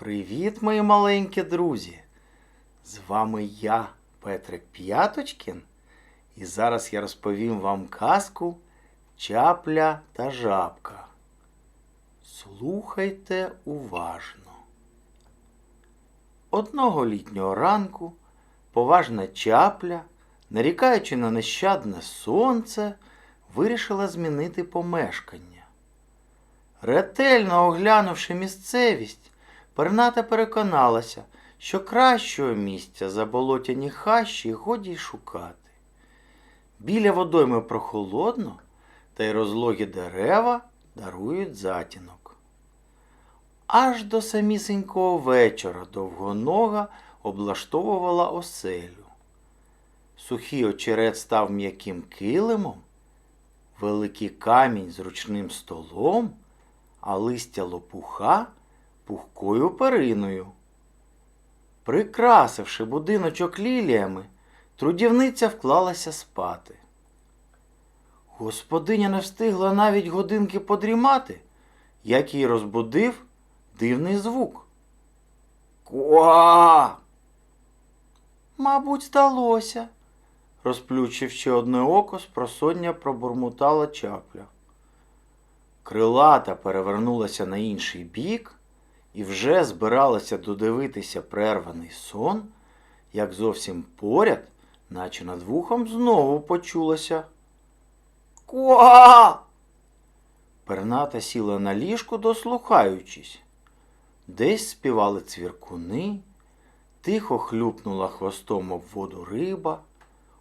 Привіт, мої маленькі друзі! З вами я, Петрик П'яточкін, і зараз я розповім вам казку Чапля та жабка. Слухайте уважно. Одного літнього ранку поважна чапля, нарікаючи на нещадне сонце, вирішила змінити помешкання. Ретельно оглянувши місцевість, Перната переконалася, що кращого місця за болотяні хащі годі й шукати. Біля водойми прохолодно, та й розлогі дерева дарують затінок. Аж до самісінького вечора довгонога облаштовувала оселю. Сухий очерет став м'яким килимом, великий камінь зручним столом, а листя лопуха пухкою периною. Прикрасивши будиночок ліліями, трудівниця вклалася спати. Господиня не встигла навіть годинки подрімати, як її розбудив дивний звук. Ква! Мабуть, здалося, розплющивши одне око, спросоння пробурмотала чапля. Крилата перевернулася на інший бік і вже збиралася додивитися прерваний сон, як зовсім поряд, наче над вухом, знову почулося. Ква! Перната сіла на ліжку, дослухаючись. Десь співали цвіркуни, тихо хлюпнула хвостом об воду риба,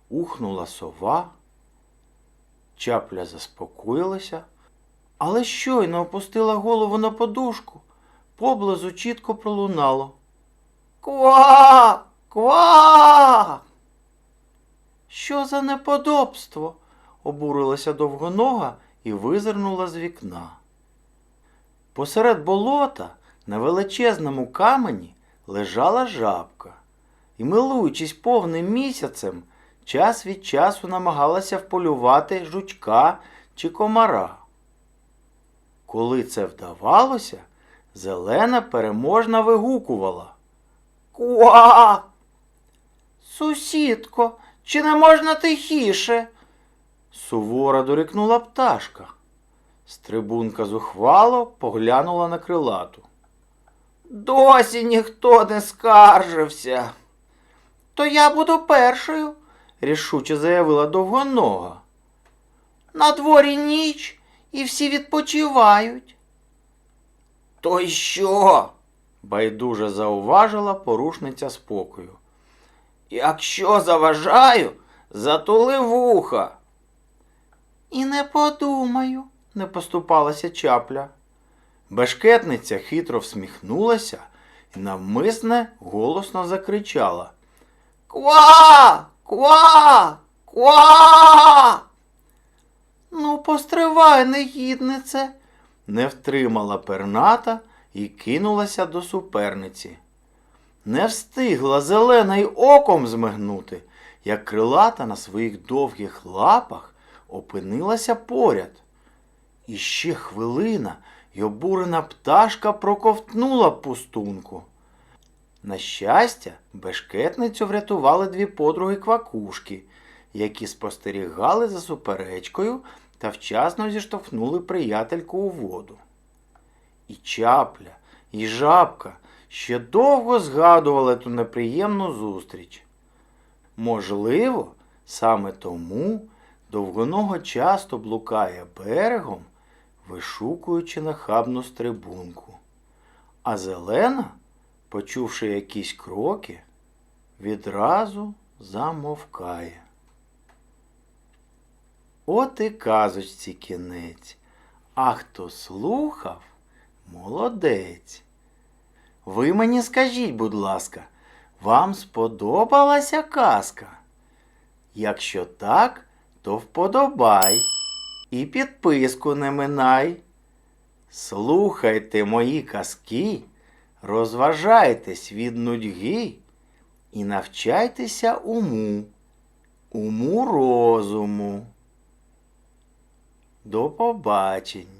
ухнула сова. Чапля заспокоїлася, але щойно опустила голову на подушку, поблизу чітко пролунало. Ква! Ква! Що за неподобство? обурилася довгонога і визирнула з вікна. Посеред болота на величезному камені лежала жабка, і, милуючись повним місяцем, час від часу намагалася вполювати жучка чи комара. Коли це вдавалося, зелена переможна вигукувала. Куа! Сусідко, чи не можна тихіше? Суворо дорікнула пташка. Стрибунка зухвало поглянула на крилату. Досі ніхто не скаржився. То я буду першою, рішуче заявила довгонога. На дворі ніч і всі відпочивають. То й що? байдуже зауважила порушниця спокою. Якщо заважаю, затули вуха. І не подумаю, не поступалася чапля. Бешкетниця хитро всміхнулася і навмисне голосно закричала. Ква! Ква! Ква! Ну, постривай, негіднице, не втримала перната і кинулася до суперниці. Не встигла зелена й оком змигнути, як крилата на своїх довгих лапах опинилася поряд. І ще хвилина й обурена пташка проковтнула пустунку. На щастя, бешкетницю врятували дві подруги квакушки, які спостерігали за суперечкою та вчасно зіштовхнули приятельку у воду. І чапля, і жабка ще довго згадували ту неприємну зустріч. Можливо, саме тому довгоного часто блукає берегом, вишукуючи нахабну стрибунку. А зелена, почувши якісь кроки, відразу замовкає. От і казочці кінець, а хто слухав, молодець. Ви мені скажіть, будь ласка, вам сподобалася казка? Якщо так, то вподобай і підписку не минай. Слухайте мої казки, розважайтесь від нудьги і навчайтеся уму, уму розуму. До побачення.